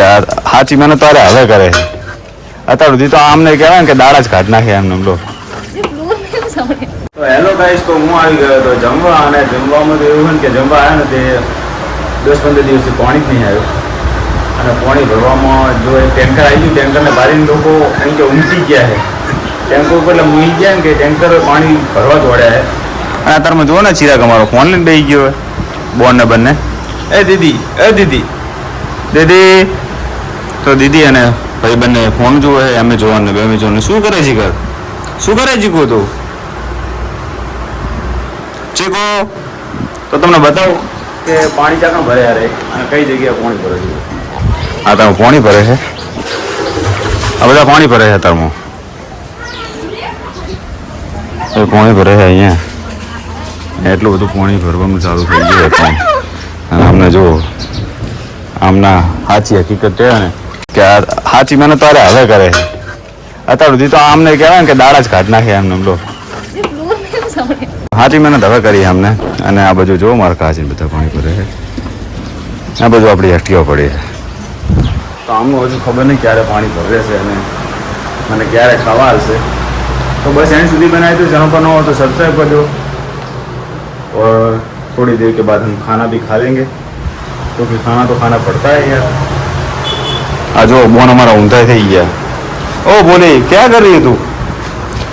કે સાચી મહેનત તો અરે હવે કરે છે. અત્યાર સુધી તો આમને કહેવાય ને કે દાડા જ કાઢ નાખે એમને લો. તો હેલો ગાઈસ તો હું આવી ગયો તો જમવા અને જમવામાં તો એવું કે જમવા આવ્યા ને તે દસ પંદર દિવસથી પાણી જ નહીં આવ્યું. અને પાણી ભરવામાં જો એ ટેન્કર આવી ગયું ટેન્કરને બારીને લોકો એમ કે ઉમટી ગયા છે. ટેન્કર ઉપર એટલે મૂકી ગયા ને કે ટેન્કર પાણી ભરવા દોડ્યા છે. અને અત્યારમાં જુઓ ને ચિરાગ અમારો ફોન લઈને દઈ ગયો બોન ને બંને. એ દીદી એ દીદી. દીદી. તો દીદી અને ભાઈ બંને ફોન જોવે છે અમે જોવાનું બે જોવાનું. શું કરે છે ઘર? શું કરે ચીકુ તું? ચીકો તો તમને બતાવું. કે પાણી ચાકણ ભર્યા રહે અને કઈ જગ્યાએ પાણી ભરે છે? આ તમે પાણી ભરે છે. આ બધા પાણી ભરે છે અત્યારમાં. એ પાણી ભરે છે અહીંયા. એટલું બધું પાણી ભરવાનું ચાલુ થઈ ગયું પણ અને અમને જો આમના સાચી હકીકત છે ને કે આ સાચી મહેનત તો અરે હવે કરે છે અત્યાર સુધી તો આમને કહેવાય ને કે દાડા જ કાઢ નાખે એમને લો સાચી મહેનત હવે કરી અમને અને આ બધું જો મારા કાચી બધા પાણી ભરે છે આ બધું આપણી એક્ટિવા પડી છે તો આમનું હજુ ખબર નહીં ક્યારે પાણી ભરે છે અને મને ક્યારે ખાવા આવશે तो बस एंड સુધી बनाए तो जहाँ पर ना हो तो सब्सक्राइब कर दो और थोड़ी देर के बाद हम खाना भी खा लेंगे क्योंकि खाना तो खाना पड़ता है यार આ જો બોન અમારા ઊંધા થઈ ગયા. ઓ બોલી ક્યાં કરી તું?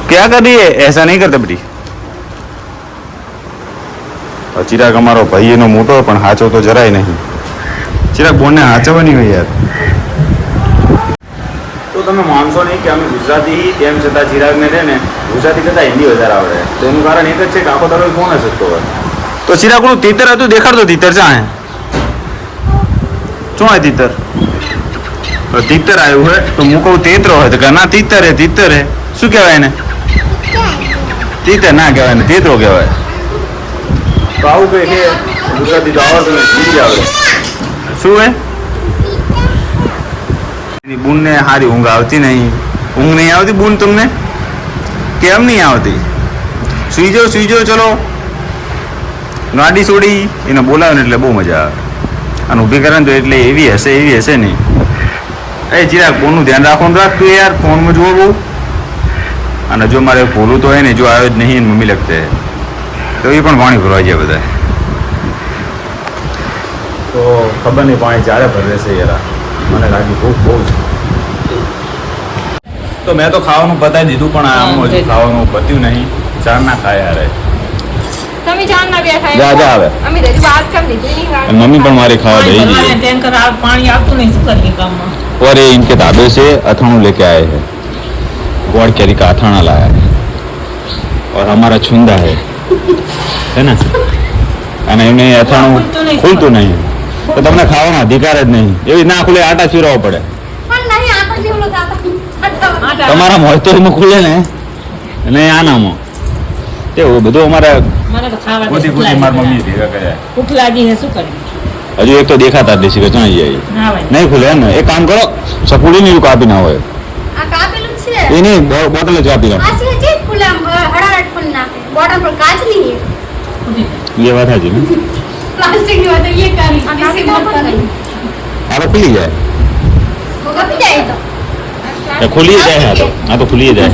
ક્યાં કરી રહી એસા નહીં કરતા બધી ચિરાગ અમારો ભાઈ એનો મોટો પણ હાચો તો જરાય નહીં. ચિરાગ બોનને નહીં હોય યાર. તો તમે માનશો નહીં કે અમે ગુજરાતી તેમ છતાં ચિરાગને છે ને ગુજરાતી કરતાં હિન્દી વધારે આવડે. તો એનું કારણ એક જ છે કે આખો તારો ફોન જ હતો તો ચિરાગનું તીતર હતું દેખાડતો તીતર ચા શું આ તીતર? તો તીતર આવ્યું હે તો હું કહું તેતરો હોય. તો ના તીતર હે તીતર હે શું કહેવાય ને તીતર ના કહેવાય ને તેતરો કહેવાય. તો આવું કઈ છે? ગુજરાતી તો આવડતું નથી આવે. શું હે એની બૂનને સારી ઊંઘ આવતી નહીં. ઊંઘ નહીં આવતી બૂન તમને? કેમ નહીં આવતી? સુઈ જાઓ સુઈ જાઓ ચલો. ગાડી છોડી. એને બોલાવે ને એટલે બહુ મજા આવે. અને ઊભી કરે ને તો એટલે એવી હશે એવી હશે નહીં. એ ચિરાગ ફોનનું ધ્યાન રાખવાનું રાખ તું યાર ફોનમાં જુઓ બહુ અને જો મારે ભૂલું તો હોય ને જો આવ્યો જ નહીં મમ્મી લગતે. તો એ પણ પાણી ભરવા જાય બધા તો ખબર નહીં પાણી જ્યારે ભરે છે યાર. મને લાગ્યું બહુ બહુ તો મેં તો ખાવાનું પતાવી દીધું પણ આમ હજુ ખાવાનું પત્યું નહીં. ચાર ના ખાય રે તમે જાણ ના બેઠા જા, જા હવે. અમે તો હજી વાત કરી દીધી નહીં વાત. મમ્મી પણ મારી ખાવા પાણી દઈ ભરવાને दी ટેન્કર આ પાણી આવતું નહીં શું કરીએ ગામમાં और ये इनके ढाबे से अथाणु लेके आए हैं गोड़ कैरी का अथाणा लाया है और हमारा छुंदा है है ना અને એમને અથાણું ખુલતું નહીં. ખુલતું નહીં તો તમને ખાવાનો અધિકાર જ નહીં એવી ના ખુલે આટા ચીરવો પડે પણ નહીં, આ તો જેવડો દાદા. આટા- તમારા મોતોમાં ખુલે ને અને આનામાં એવું બધું અમારા ગોતી ગોતી હજુ એક તો દેખાતા જ દેસી વેચાઈ જાય. નહીં ખુલે ને. એક કામ કરો સપુડી ની કાપી ના હોય. આ કાપેલું એની બોટલ જ કાપી નાખે. એ. વાત હાજી ને? પ્લાસ્ટિકની. વાત એ ખુલી જાય. ખુલી જાય આ તો. ખુલી જાય.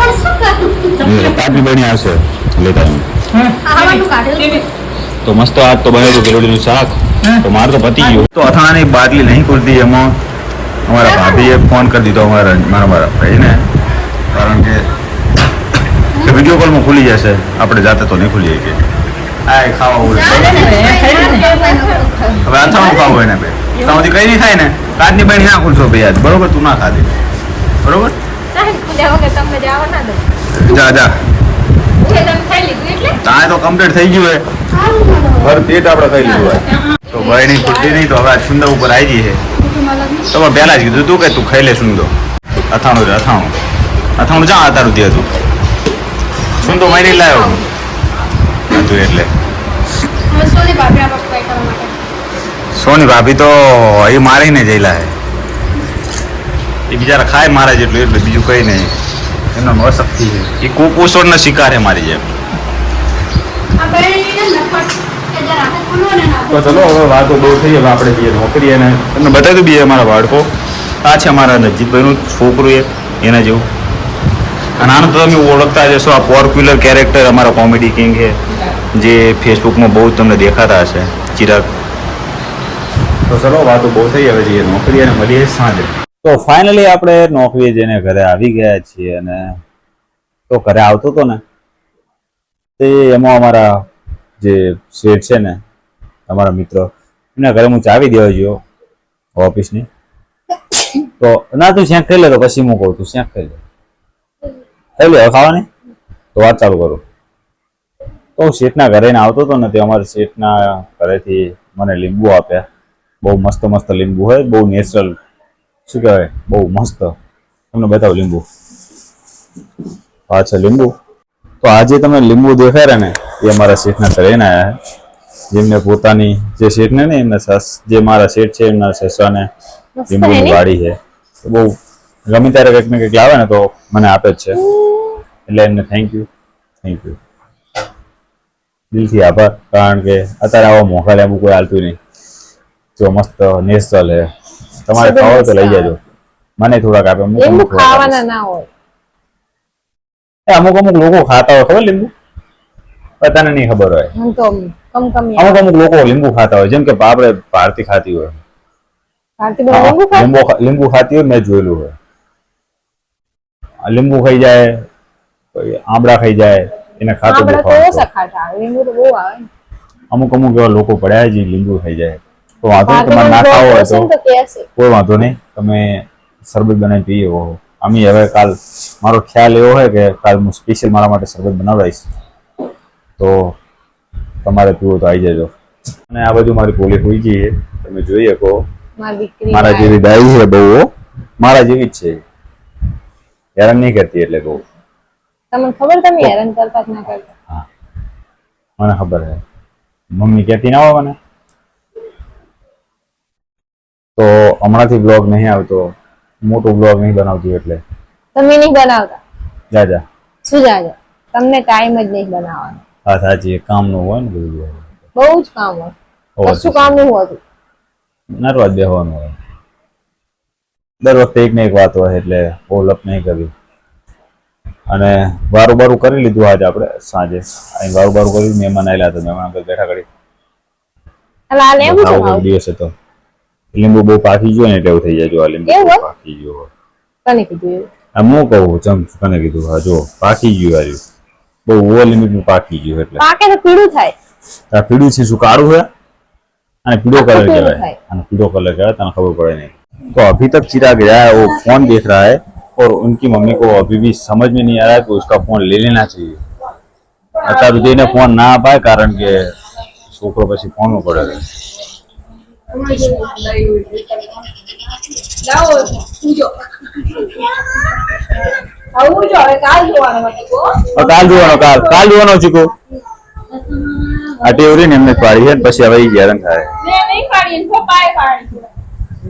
કરું? બની આવશે. લેતા તો મસ્ત આજ તો બનાવ્યું ગેલોડીનું શાક. તો મારે તો પતી ગયું. તો અથાણાની બાટલી નહીં ખુલતી એમાં. અમારા ભાભીએ ફોન કરી દીધો અમારા મારા મારા ભાઈને. કારણ કે વીડિયો કોલમાં ખુલી જશે. આપણે જાતે તો નહીં ખુલી શકીએ આ એ ખાવા ઉડે. હવે અથાણું ખાવું હોય ને બે. તમારી કઈ નહીં થાય ને. કાચની બહેન ના ખુલશો ભાઈ આજ. બરોબર? તું ના ખાધી. બરોબર? જા જા. તમે તો કમ્પ્લીટ થઈ ગયું સારું ભર પેટ આપણે ખાઈ લીધું હોય. તો ભાઈ ની નહીં તો હવે આ સુંદર ઉપર આવી ગઈ છે તો પહેલા જ કીધું તું કે તું ખાઈ લે સુંદો અથાણું અથાણું. અથાણું જા અતારું તે હતું સુંદો મારી લાવ્યો હતું એટલે. સોની ભાભી તો એ મારીને જઈલા હે. એ બિચારા ખાય મારે જેટલું એટલે બીજું કઈ નહીં. એનો અશક્તિ છે. એ કુપોષણનો શિકાર છે મારી જેમ. તો ચલો હવે વાતો બહુ થઈ હવે આપણે જઈએ નોકરી અને તમને બતાવી બી બે અમારા બાળકો. આ છે અમારા નજીકભાઈનું છોકરું એ એના જેવું. અને આને તો તમે ઓળખતા જશો આ પોપ્યુલર કેરેક્ટર અમારા કોમેડી કિંગ છે જે ફેસબુકમાં બહુ તમને દેખાતા હશે. ચિરાગ. તો ચલો વાતો બહુ થઈ હવે જઈએ નોકરી અને મળીએ સાંજે. તો ફાઇનલી આપણે નોકરીએ જઈને ઘરે આવી ગયા છીએ અને તો ઘરે આવતો હતો ને? તે એમાં અમારા જે શેઠ છે ને, અમારા મિત્રો એના ઘરે હું ચાવી દેવા ગયો ઓફિસની. તો ના, તું શેક ખાઈ લે તો પછી હું કહું, તું શેક ખાઈ લે. ખાઈ લે ખાવાની? તો વાત ચાલુ કરું. તો હું શેઠના ઘરે ને આવતો હતો ને, તે અમારા શેઠના ઘરેથી મને લીંબુ આપ્યા. બહુ મસ્ત મસ્ત લીંબુ હોય, બહુ નેચરલ શું કહેવાય? બહુ મસ્ત. તમને બતાવું લીંબુ. આ છે લીંબુ. તો આજે તમે લીંબુ દેખાય રહ્યા ને એ અમારા શેઠના ઘરે ને આવ્યા જેમને પોતાની જે શેઠ ને એમના સસ જે મારા શેઠ છે એમના સસાને લીંબુની વાડી છે. તો બહુ ગમે ત્યારે કંઈક ને કંઈક લાવે ને તો મને આપે જ છે. એટલે એમને થેન્ક યુ થેન્ક યુ દિલથી આભાર. કારણ કે અત્યારે આવા મોંઘા લેબુ કોઈ હાલતું નહીં. જો મસ્ત નેચરલ છે તમારે ખાવો હોય તો લઈ જાજો. મને થોડાક આપે અમુક લીંબુ અમુક થોડાક આપે. ખાવાના ના હોય. એ અમુક અમુક લોકો ખાતા હોય ખબર લીંબુ? બધાને નહીં ખબર હોય. હું તો કમ કમ અમુક અમુક લોકો લીંબુ ખાતા હોય જેમ કે આપણે ભારતી ખાતી હોય. ભારતી બોલ લીંબુ ખાય? લીંબુ ખા- લીંબુ ખાતી હોય મેં જોયેલું હોય. આ લીંબુ ખાઈ જાય પછી આંબળા ખાઈ જાય એને ખાતું બહુ આપણે તો ખાવાનું ઓછા ખાતા આવે લીંબુ તો બહુ આવે. ને. અમુક અમુક એવા લોકો પડ્યા છે જે લીંબુ ખાઈ જાય. તો વાંધો નહીં તમારે ના ખાવો હોય તો. કોઈ વાંધો નહીં તમે શરબત બનાવી પીએ હો અમે હવે કાલ મારો ખ્યાલ એવો હોય કે કાલ હું સ્પેશિયલ મારા માટે શરબત બનાવડાવીશ. તો તમારે પીવો તો આવી જજો. અને આ બધું મારી પોલી હોઈ જઈએ તમે જોઈ શકો. મારા જેવી ડાઈ છે બહુ મારા જેવી જ છે. હેરાન નહીં કરતી એટલે બહુ. તમને ખબર તમે હેરાન કરતા કે ના કરતા? મને ખબર છે. મમ્મી કહેતી ના હોય મને. તો હમણાંથી બ્લોગ નહીં આવતો. મોટો બ્લોગ નહીં બનાવતી એટલે. તમે નહીં બનાવતા? જા જા. શું જાજા તમને ટાઈમ જ નહીં બનાવવાનો. હા સાચી કામનું હોય ને બધું. બહુ જ કામ હોય. કશું કામનું હોતું. નરવા જ બેહવાનું હોય. દર વખતે એક ને એક વાત હોય એટલે ઓલપ લપ નહીં કરવી. અને વારું બારું કરી લીધું આજે આપણે સાંજે. અહીં વારું બારું કર્યું મહેમાન આવેલા હતા મહેમાન આગળ બેઠા કરી દિવસ હતો લીંબુ બહુ પાકી ગયો ને એટલે એવું થઈ જાય જો આ લીંબુ એવું બહુ હોય? પાકી ગયો હોય તને કીધું એવું આ હું કહું ચમ કને કીધું હા જો પાકી ગયું આ રહ્યું. બહુ ઓવર લિમિટ નું પાકી ગયું એટલે પાકે તો પીળું થાય આ પીળું છે શું કાળું है અને पीड़ो आखो कलर पीळो कह है। है पीड़ो कलर का है तने खबर पड़े नहीं तो अभी तक चिराग गया है वो फोन देख रहा है और उनकी मम्मी को अभी भी समझ में नहीं आ रहा है कि उसका फोन ले लेना चाहिए અત્યાર સુધી એને ફોન ના અપાય કારણ કે છોકરો પછી ફોનમાં પડે છે હવે કાલ જોવાનો કાલ. કાલ જોવાનો ચીકુ. આ ટેવ ને એમને પાડી છે પછી હવે ઈ હેરાન થાય.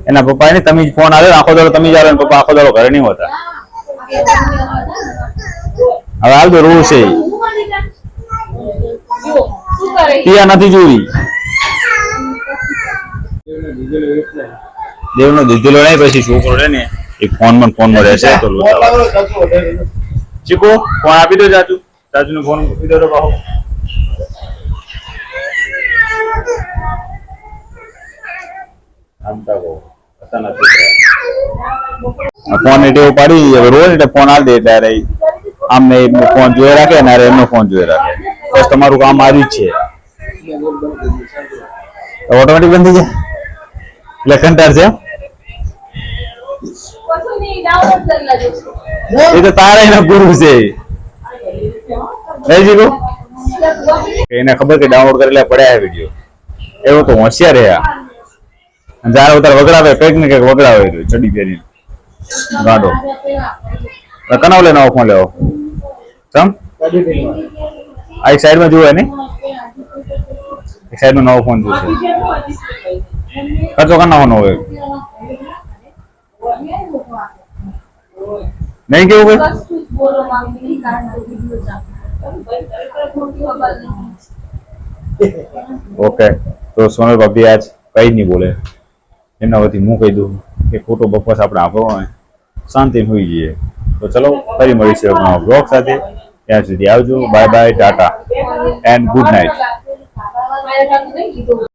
એના પપ્પા ને તમે ફોન આવ્યો આખો દાડો તમે જ આવે ને પપ્પા આખો દાડો ઘરે નહીં હોતા. હવે આવજો રૂ છે. પિયા નથી જોઈ. દેવનો દીધેલો નહીં પછી છોકરો રહે ને? એ ફોન ફોનમાં ફોનમાં રહેશે તો ચીકુ ફોન આપી દો જાજુ. ચાચુ ને ફોન આપી દો તો બાહુ ફોન એટલે પાડી હવે રોજ એટલે ફોન આવી દે એટલે અરે આમ ને એમનો ફોન જોઈ રાખે ને અરે એમનો ફોન જોઈ રાખે. બસ તમારું કામ આવ્યું જ છે. ઓટોમેટિક બંધ થઈ જાય? એટલે કંટાળ છે? એ તો તારા એના ગુરુ છે. નહીં જીગો? એને ખબર કે ડાઉનલોડ કરેલા પડ્યા વીડિયો એવો તો હોશિયાર રહ્યા જ્યારે ઉતાર વગડાવે કંઈક ને કંઈક વગડાવે ચડી પહેરીને. ગાડો. કનાવ લે નવો ફોન લેવો. ચમ? આ એક સાઈડમાં જોવે એની. એક સાઈડમાં નવો ફોન જોશે. ખર્ચો કના હોનો હોય કેવું ઓકે તો સોનલ ભાભી આજ કઈ નહીં બોલે એમના વતી હું કહી દઉં કે ખોટો બકવાસ આપણે આપો શાંતિ હોઈ જઈએ તો ચલો ફરી મળીશું બ્લોગ સાથે ત્યાં સુધી આવજો bye bye tata and good night